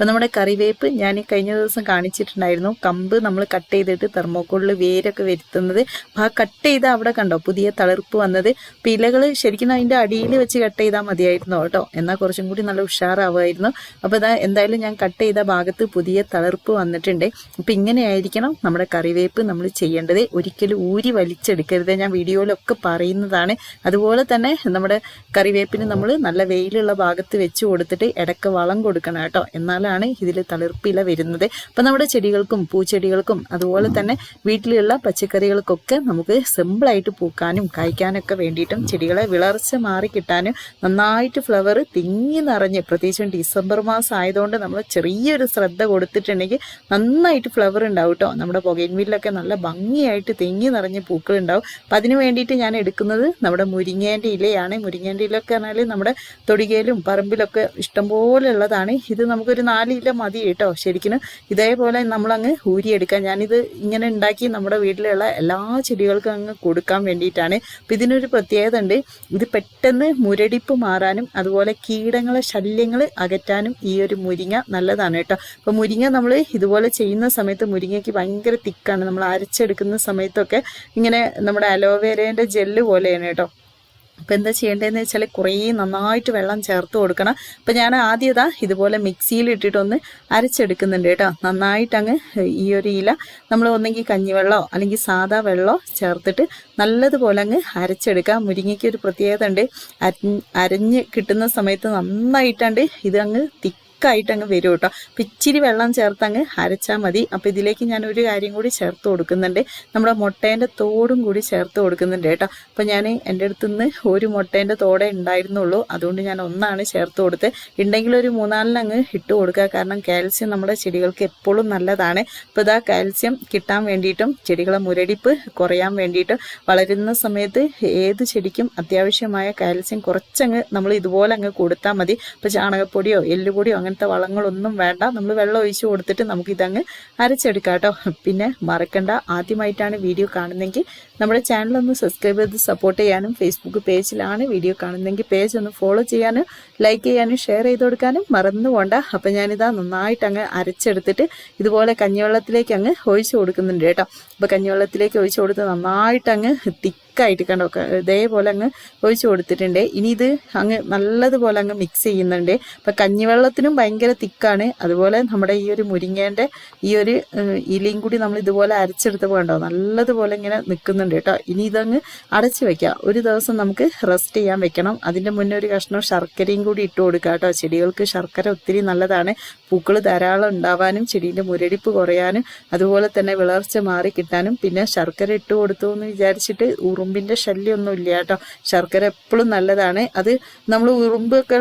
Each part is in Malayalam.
അപ്പം നമ്മുടെ കറിവേപ്പ് ഞാൻ കഴിഞ്ഞ ദിവസം കാണിച്ചിട്ടുണ്ടായിരുന്നു. കമ്പ് നമ്മൾ കട്ട് ചെയ്തിട്ട് തെർമോക്കോളിൽ വേരൊക്കെ വരുത്തുന്നത്. അപ്പം ആ കട്ട് ചെയ്ത അവിടെ കണ്ടോ? പുതിയ തളിർപ്പ് വന്നത്. അപ്പം ഇലകൾ ശരിക്കും അതിന്റെ അടിയിൽ വെച്ച് കട്ട് ചെയ്താൽ മതിയായിരുന്നു കേട്ടോ. എന്നാൽ കുറച്ചും കൂടി നല്ല ഉഷാറാവുമായിരുന്നു. അപ്പോൾ ഇതാ എന്തായാലും ഞാൻ കട്ട് ചെയ്ത ഭാഗത്ത് പുതിയ തളിർപ്പ് വന്നിട്ടുണ്ട്. അപ്പം ഇങ്ങനെയായിരിക്കണം നമ്മുടെ കറിവേപ്പ് നമ്മൾ ചെയ്യേണ്ടത്. ഒരിക്കലും ഊരി വലിച്ചെടുക്കരുത്. ഞാൻ വീഡിയോയിലൊക്കെ പറയുന്നതാണ്. അതുപോലെ തന്നെ നമ്മുടെ കറിവേപ്പിന് നമ്മൾ നല്ല വെയിലുള്ള ഭാഗത്ത് വെച്ച് കൊടുത്തിട്ട് ഇടയ്ക്ക് വളം കൊടുക്കണം കേട്ടോ. എന്നാലാണ് ഇതിൽ തളിർപ്പില വരുന്നത്. അപ്പം നമ്മുടെ ചെടികൾക്കും പൂച്ചെടികൾക്കും അതുപോലെ തന്നെ വീട്ടിലുള്ള പച്ചക്കറികൾക്കൊക്കെ നമുക്ക് സിമ്പിളായിട്ട് പൂക്കാനും കായ്ക്കാനൊക്കെ വേണ്ടിയിട്ടും ചെടികളെ വിളർച്ച മാറി കിട്ടാനും നന്നായിട്ട് ഫ്ലവർ തിങ്ങി നിറഞ്ഞ് പ്രത്യേകിച്ചും ഡിസംബർ മാസം ആയതുകൊണ്ട് നമ്മൾ ചെറിയൊരു ശ്രദ്ധ കൊടുത്തിട്ടുണ്ടെങ്കിൽ നന്നായിട്ട് ഫ്ലവർ ഉണ്ടാവും കേട്ടോ. നമ്മുടെ പുകയിൻവില്ലൊക്കെ നല്ല ഭംഗിയായിട്ട് തിങ്ങി നിറഞ്ഞ് പൂക്കൾ ഉണ്ടാവും. അപ്പം അതിന് വേണ്ടിയിട്ട് ഞാൻ എടുക്കുന്നത് നമ്മുടെ മുരിങ്ങേന്റെ ഇലയാണ്. മുരിങ്ങേന്റെ ഇലയൊക്കെ പറഞ്ഞാൽ നമ്മുടെ തൊടികയിലും പറമ്പിലൊക്കെ ഇഷ്ടംപോലെ ഉള്ളതാണ് ഇത് നമുക്കൊരു നാല് ഇല മതി കേട്ടോ ശരിക്കും ഇതേപോലെ നമ്മളങ്ങ് ഊരിയെടുക്കാം. ഞാനിത് ഇങ്ങനെ ഉണ്ടാക്കി നമ്മുടെ വീട്ടിലുള്ള എല്ലാ ചെടികൾക്കും അങ്ങ് കൊടുക്കാൻ വേണ്ടിയിട്ടാണ്. അപ്പം ഇതിനൊരു പ്രത്യേകത ഉണ്ട്. ഇത് പെട്ടെന്ന് മുരടിപ്പ് മാറാനും അതുപോലെ കീടങ്ങളെ ശല്യങ്ങൾ അകറ്റാനും ഈ ഒരു മുരിങ്ങ നല്ലതാണ് കേട്ടോ. അപ്പോൾ മുരിങ്ങ നമ്മൾ ഇതുപോലെ ചെയ്യുന്ന സമയത്ത് മുരിങ്ങയ്ക്ക് ഭയങ്കര തിക്കാണ്. നമ്മൾ അരച്ചെടുക്കുന്ന സമയത്തൊക്കെ ഇങ്ങനെ നമ്മുടെ അലോവേരേന്റെ ജെല്ല് പോലെയാണ് കേട്ടോ. അപ്പോൾ എന്താ ചെയ്യേണ്ടതെന്ന് വെച്ചാൽ കുറേ നന്നായിട്ട് വെള്ളം ചേർത്ത് കൊടുക്കണം. അപ്പോൾ ഞാൻ ആദ്യം ഇതാ ഇതുപോലെ മിക്സിയിൽ ഇട്ടിട്ടൊന്ന് അരച്ചെടുക്കുന്നുണ്ട് കേട്ടോ. നന്നായിട്ട് അങ്ങ് ഈ ഒരു ഇല നമ്മൾ ഒന്നെങ്കിൽ കഞ്ഞിവെള്ളമോ അല്ലെങ്കിൽ സാദാ വെള്ളമോ ചേർത്തിട്ട് നല്ലതുപോലെ അങ്ങ് അരച്ചെടുക്കുക മുരിങ്ങയ്ക്ക് ഒരു പ്രത്യേകത ഉണ്ട് അരഞ്ഞ് കിട്ടുന്ന സമയത്ത് നന്നായിട്ടാണ്ട് ഇത് അങ്ങ് തിക്ക് തിക്കായിട്ട് അങ്ങ് വരും കേട്ടോ അപ്പം ഇച്ചിരി വെള്ളം ചേർത്ത് അങ്ങ് അരച്ചാൽ മതി. അപ്പം ഇതിലേക്ക് ഞാൻ ഒരു കാര്യം കൂടി ചേർത്ത് കൊടുക്കുന്നുണ്ട്. നമ്മുടെ മുട്ടേന്റെ തോടും കൂടി ചേർത്ത് കൊടുക്കുന്നുണ്ട് കേട്ടോ. അപ്പം ഞാൻ എന്റെ അടുത്ത് നിന്ന് ഒരു മുട്ടേന്റെ തോടെ ഉണ്ടായിരുന്നുള്ളൂ. അതുകൊണ്ട് ഞാൻ ഒന്നാണ് ചേർത്ത് കൊടുത്ത്. ഉണ്ടെങ്കിൽ ഒരു മൂന്നാലിന് അങ്ങ് ഇട്ട് കൊടുക്കുക. കാരണം കാൽസ്യം നമ്മുടെ ചെടികൾക്ക് എപ്പോഴും നല്ലതാണ്. അപ്പോൾ ഇതാ കാൽസ്യം കിട്ടാൻ വേണ്ടിയിട്ടും ചെടികളെ മുരടിപ്പ് കുറയാൻ വേണ്ടിയിട്ടും വളരുന്ന സമയത്ത് ഏത് ചെടിക്കും അത്യാവശ്യമായ കാൽസ്യം കുറച്ചങ്ങ് നമ്മൾ ഇതുപോലെ അങ്ങ് കൊടുത്താൽ മതി. ഇപ്പോൾ ചാണകപ്പൊടിയോ എല്ലുപൊടിയോ അങ്ങനത്തെ വളങ്ങളൊന്നും വേണ്ട. നമ്മൾ വെള്ളം ഒഴിച്ച് കൊടുത്തിട്ട് നമുക്ക് ഇതങ്ങ് അരച്ചെടുക്കാം കേട്ടോ പിന്നെ മറക്കണ്ട. ആദ്യമായിട്ടാണ് വീഡിയോ കാണുന്നതെങ്കിൽ നമ്മുടെ ചാനൽ ഒന്ന് സബ്സ്ക്രൈബ് ചെയ്ത് സപ്പോർട്ട് ചെയ്യാനും ഫേസ്ബുക്ക് പേജിലാണ് വീഡിയോ കാണുന്നതെങ്കിൽ പേജ് ഒന്ന് ഫോളോ ചെയ്യാനും ലൈക്ക് ചെയ്യാനും ഷെയർ ചെയ്ത് കൊടുക്കാനും മറന്നു പോണ്ട. അപ്പം ഞാനിതാ നന്നായിട്ട് അങ്ങ് അരച്ചെടുത്തിട്ട് ഇതുപോലെ കഞ്ഞിവെള്ളത്തിലേക്ക് അങ്ങ് ഒഴിച്ചു കൊടുക്കുന്നുണ്ട് കേട്ടോ. അപ്പോൾ കഞ്ഞിവെള്ളത്തിലേക്ക് ഒഴിച്ചു കൊടുത്ത് നന്നായിട്ട് അങ്ങ് തിക്കായിട്ട് കണ്ടോ ഇതേപോലെ അങ്ങ് ഒഴിച്ചു കൊടുത്തിട്ടുണ്ട്. ഇനി ഇത് അങ്ങ് നല്ലതുപോലെ അങ്ങ് മിക്സ് ചെയ്യുന്നുണ്ട്. അപ്പം കഞ്ഞിവെള്ളത്തിനും ഭയങ്കര തിക്കാണ് അതുപോലെ നമ്മുടെ ഈ ഒരു മുരിങ്ങേന്റെ ഈ ഒരു ഇലയും കൂടി നമ്മൾ ഇതുപോലെ അരച്ചെടുത്തപ്പോൾ കണ്ടോ നല്ലതുപോലെ ഇങ്ങനെ നിൽക്കുന്നുണ്ട്. കേട്ടോ. ഇനി ഇതങ്ങ് അടച്ചു വെക്കാം. ഒരു ദിവസം നമുക്ക് റെസ്റ്റ് ചെയ്യാൻ വെക്കണം. അതിന്റെ മുന്നേ ഒരു കഷ്ണം ശർക്കരയും കൂടി ഇട്ട് കൊടുക്കുക കേട്ടോ. ചെടികൾക്ക് ശർക്കര ഒത്തിരി നല്ലതാണ്. പൂക്കൾ ധാരാളം ഉണ്ടാവാനും ചെടീന്റെ മുരടിപ്പ് കുറയാനും അതുപോലെ തന്നെ വിളർച്ച മാറി കിട്ടാനും. പിന്നെ ശർക്കര ഇട്ട് കൊടുത്തു എന്ന് വിചാരിച്ചിട്ട് ഉറുമ്പിന്റെ ശല്യമൊന്നും ഇല്ല കേട്ടോ. ശർക്കര എപ്പോഴും നല്ലതാണ്. അത് നമ്മൾ ഉറുമ്പൊക്കെ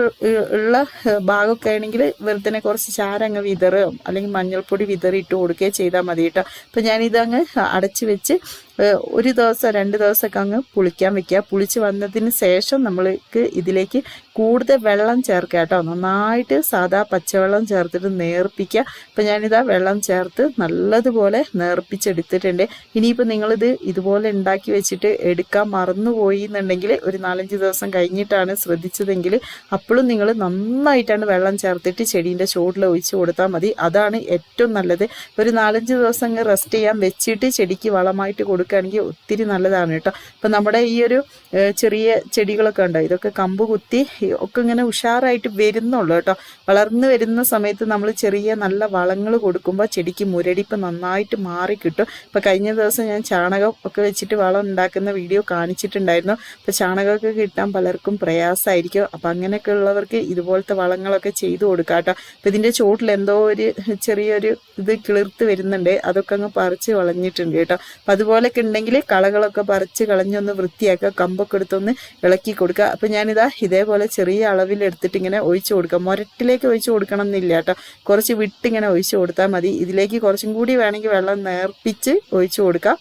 ഉള്ള ഭാഗമൊക്കെ ആണെങ്കിൽ വെറുതെ കുറച്ച് ചാരങ്ങ് വിതറുകയോ അല്ലെങ്കിൽ മഞ്ഞൾപ്പൊടി വിതറി ഇട്ട് കൊടുക്കുകയോ ചെയ്താൽ മതി കേട്ടോ. അപ്പം ഞാനിതങ്ങ് അടച്ച് വെച്ച് ഒരു ദിവസം രണ്ട് ദിവസമൊക്കെ അങ്ങ് പുളിക്കാൻ വെക്കുക. പുളിച്ച് വന്നതിന് ശേഷം നമ്മൾക്ക് ഇതിലേക്ക് കൂടുതൽ വെള്ളം ചേർക്കുക കേട്ടോ. നന്നായിട്ട് സാധാ പച്ചവെള്ളം ചേർത്തിട്ട് നേർപ്പിക്കുക. അപ്പം ഞാനിതാ വെള്ളം ചേർത്ത് നല്ലതുപോലെ നേർപ്പിച്ചെടുത്തിട്ടുണ്ട്. ഇനിയിപ്പോൾ നിങ്ങളിത് ഇതുപോലെ ഉണ്ടാക്കി വെച്ചിട്ട് എടുക്കാൻ മറന്നുപോയി എന്നുണ്ടെങ്കിൽ ഒരു നാലഞ്ച് ദിവസം കഴിഞ്ഞിട്ടാണ് ശ്രദ്ധിച്ചതെങ്കിൽ അപ്പോഴും നിങ്ങൾ നന്നായിട്ടാണ് വെള്ളം ചേർത്തിട്ട് ചെടീന്റെ ചുവട്ടിൽ ഒഴിച്ച് കൊടുത്താൽ മതി. അതാണ് ഏറ്റവും നല്ലത്. ഒരു നാലഞ്ച് ദിവസം റെസ്റ്റ് ചെയ്യാൻ വെച്ചിട്ട് ചെടിക്ക് വളമായിട്ട് കൊടുക്കുകയാണെങ്കിൽ ഒത്തിരി നല്ലതാണ് കേട്ടോ. അപ്പം നമ്മുടെ ഈ ഒരു ചെറിയ ചെടികളൊക്കെ ഉണ്ടോ? ഇതൊക്കെ കമ്പ് കുത്തി ഒക്കെ ഇങ്ങനെ ഉഷാറായിട്ട് വരുന്നുള്ളൂ കേട്ടോ. വളർന്നു വരുന്ന സമയത്ത് നമ്മൾ ചെറിയ നല്ല വളങ്ങൾ കൊടുക്കുമ്പോൾ ചെടിക്ക് മുരടിപ്പ് നന്നായിട്ട് മാറി കിട്ടും. ഇപ്പം കഴിഞ്ഞ ദിവസം ഞാൻ ചാണകം ഒക്കെ വെച്ചിട്ട് വളം ഉണ്ടാക്കുന്ന വീഡിയോ കാണിച്ചിട്ടുണ്ടായിരുന്നു. അപ്പം ചാണകമൊക്കെ കിട്ടാൻ പലർക്കും പ്രയാസമായിരിക്കും. അപ്പം അങ്ങനെയൊക്കെ ഉള്ളവർക്ക് ഇതുപോലത്തെ വളങ്ങളൊക്കെ ചെയ്തു കൊടുക്കാം കേട്ടോ. അപ്പം ഇതിന്റെ ചോട്ടിൽ എന്തോ ഒരു ചെറിയൊരു ഇത് കിളിർത്ത് വരുന്നുണ്ട്. അതൊക്കെ അങ്ങ് പറിച്ച് വളഞ്ഞിട്ടുണ്ട് കേട്ടോ. അപ്പം അതുപോലൊക്കെ ഉണ്ടെങ്കിൽ കളകളൊക്കെ പറിച്ച് കളഞ്ഞൊന്ന് വൃത്തിയാക്കുക കമ്പൊക്കെ എടുത്തൊന്ന് ഇളക്കി കൊടുക്കുക. അപ്പം ഞാനിതാ ഇതേപോലെ ചെറിയ അളവിൽ എടുത്തിട്ട് ഇങ്ങനെ ഒഴിച്ചു കൊടുക്കുക മുരട്ടിലേക്ക് ഒഴിച്ചു കൊടുക്കണം എന്നില്ല കേട്ടോ. കുറച്ച് വിട്ടിങ്ങനെ ഒഴിച്ചു കൊടുത്താൽ മതി. ഇതിലേക്ക് കുറച്ചും കൂടി വേണമെങ്കിൽ വെള്ളം നേർപ്പിച്ച് ഒഴിച്ചു കൊടുക്കാം.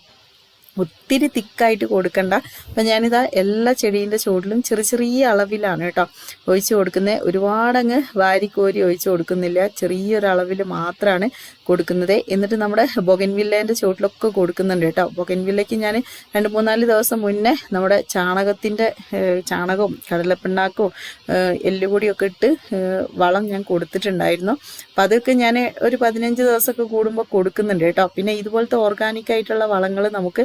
ഒത്തിരി തിക്കായിട്ട് കൊടുക്കണ്ട. അപ്പം ഞാനിതാ എല്ലാ ചെടീന്റെ ചുവട്ടിലും ചെറിയ ചെറിയ അളവിലാണ് കേട്ടോ ഒഴിച്ചു കൊടുക്കുന്നത് ഒരുപാടങ്ങ് വാരിക്കോരി ഒഴിച്ചു കൊടുക്കുന്നില്ല. ചെറിയൊരളവിൽ മാത്രമാണ് കൊടുക്കുന്നത്. എന്നിട്ട് നമ്മുടെ ബൊഗൻവില്ലേന്റെ ചുവട്ടിലൊക്കെ കൊടുക്കുന്നുണ്ട് കേട്ടോ. ബൊഗൻവില്ലയ്ക്ക് ഞാൻ രണ്ട് മൂന്നാൽ ദിവസം മുന്നേ നമ്മുടെ ചാണകത്തിന്റെ ചാണകവും കടലപ്പിണ്ണാക്കവും എല്ലുപൊടിയൊക്കെ ഇട്ട് വളം ഞാൻ കൊടുത്തിട്ടുണ്ടായിരുന്നു. അപ്പം അതൊക്കെ ഞാൻ ഒരു പതിനഞ്ച് ദിവസമൊക്കെ കൂടുമ്പോൾ കൊടുക്കുന്നുണ്ട് കേട്ടോ. പിന്നെ ഇതുപോലത്തെ ഓർഗാനിക് ആയിട്ടുള്ള വളങ്ങൾ നമുക്ക്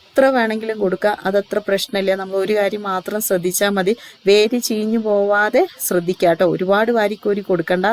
എത്ര വേണമെങ്കിലും കൊടുക്കുക അതത്ര പ്രശ്നമില്ല. നമ്മൾ ഒരു കാര്യം മാത്രം ശ്രദ്ധിച്ചാൽ മതി. വേര് ചീഞ്ഞു പോവാതെ ശ്രദ്ധിക്കുക കേട്ടോ. ഒരുപാട് വാരിക്കോരി കൊടുക്കണ്ട.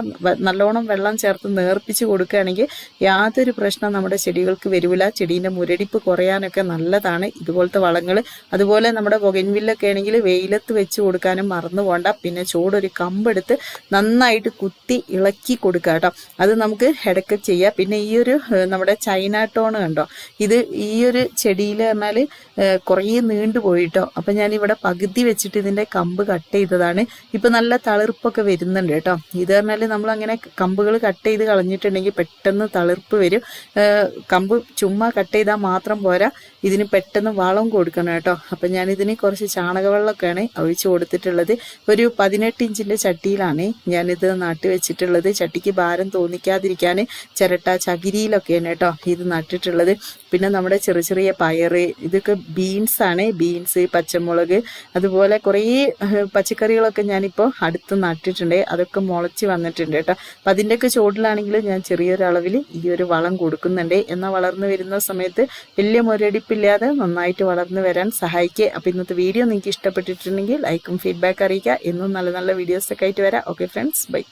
നല്ലോണം വെള്ളം ചേർത്ത് നേർപ്പിച്ച് കൊടുക്കുകയാണെങ്കിൽ യാതൊരു പ്രശ്നം നമ്മുടെ ചെടികൾക്ക് വരില്ല. ചെടീന്റെ മുരടിപ്പ് കുറയാനൊക്കെ നല്ലതാണ്. ഇതുപോലത്തെ വളങ്ങൾ അതുപോലെ നമ്മുടെ പുകൻവില്ലൊക്കെ ആണെങ്കിൽ വെയിലത്ത് വെച്ച് കൊടുക്കാനും മറന്നു പോണ്ട. പിന്നെ ചൂടൊരു കമ്പെടുത്ത് നന്നായിട്ട് കുത്തി ഇളക്കി കൊടുക്കുക കേട്ടോ. അത് നമുക്ക് ഇടയ്ക്ക് ചെയ്യാം. പിന്നെ ഈ ഒരു നമ്മുടെ ചൈന ടോൺ കണ്ടോ? ഇത് ഈ ഒരു ചെടിയിൽ പറഞ്ഞാൽ കുറേ നീണ്ടു പോയിട്ടോ. അപ്പം ഞാൻ ഇവിടെ പകുതി വെച്ചിട്ട് ഇതിന്റെ കമ്പ് കട്ട് ചെയ്തതാണ്. ഇപ്പം നല്ല തളിർപ്പൊക്കെ വരുന്നുണ്ട് കേട്ടോ. ഇത് പറഞ്ഞാൽ നമ്മൾ അങ്ങനെ കമ്പുകൾ കട്ട് ചെയ്ത് കളഞ്ഞിട്ടുണ്ടെങ്കിൽ പെട്ടെന്ന് തളിർപ്പ് വരും. കമ്പ് ചുമ്മാ കട്ട് ചെയ്താൽ മാത്രം പോരാ. ഇതിന് പെട്ടെന്ന് വളം കൊടുക്കണം കേട്ടോ. അപ്പം ഞാനിതിന് കുറച്ച് ചാണകവെള്ളമൊക്കെയാണ് ഒഴിച്ച് കൊടുത്തിട്ടുള്ളത്. ഒരു പതിനെട്ട് ഇഞ്ചിന്റെ ചട്ടിയിലാണ് ഞാനിത് നട്ട് വെച്ചിട്ടുള്ളത്. ചട്ടിക്ക് ഭാരം തോന്നിക്കാതിരിക്കാൻ ചിരട്ട ചകിരിയിലൊക്കെയാണ് കേട്ടോ ഇത് നട്ടിട്ടുള്ളത്. പിന്നെ നമ്മുടെ ചെറിയ ചെറിയ പയറ് ഇതൊക്കെ ബീൻസ് ആണ്. ബീൻസ് പച്ചമുളക് അതുപോലെ കുറേ പച്ചക്കറികളൊക്കെ ഞാനിപ്പോൾ അടുത്ത് നട്ടിട്ടുണ്ട്. അതൊക്കെ മുളച്ച് വന്നിട്ടുണ്ട് കേട്ടോ. അപ്പം അതിന്റെയൊക്കെ ചുവട്ടിലാണെങ്കിൽ ഞാൻ ചെറിയൊരളവിൽ ഈ ഒരു വളം കൊടുക്കുന്നുണ്ട്. എന്നാൽ വളർന്നു വരുന്ന സമയത്ത് വലിയ മുരടിപ്പില്ലാതെ നന്നായിട്ട് വളർന്നു വരാൻ സഹായിക്കുക അപ്പോൾ ഇന്നത്തെ വീഡിയോ നിങ്ങൾക്ക് ഇഷ്ടപ്പെട്ടിട്ടുണ്ടെങ്കിൽ ലൈക്കും ഫീഡ്ബാക്ക് അറിയിക്കുക. എന്നും നല്ല നല്ല വീഡിയോസൊക്കെ ആയിട്ട് വരാം. Okay friends bye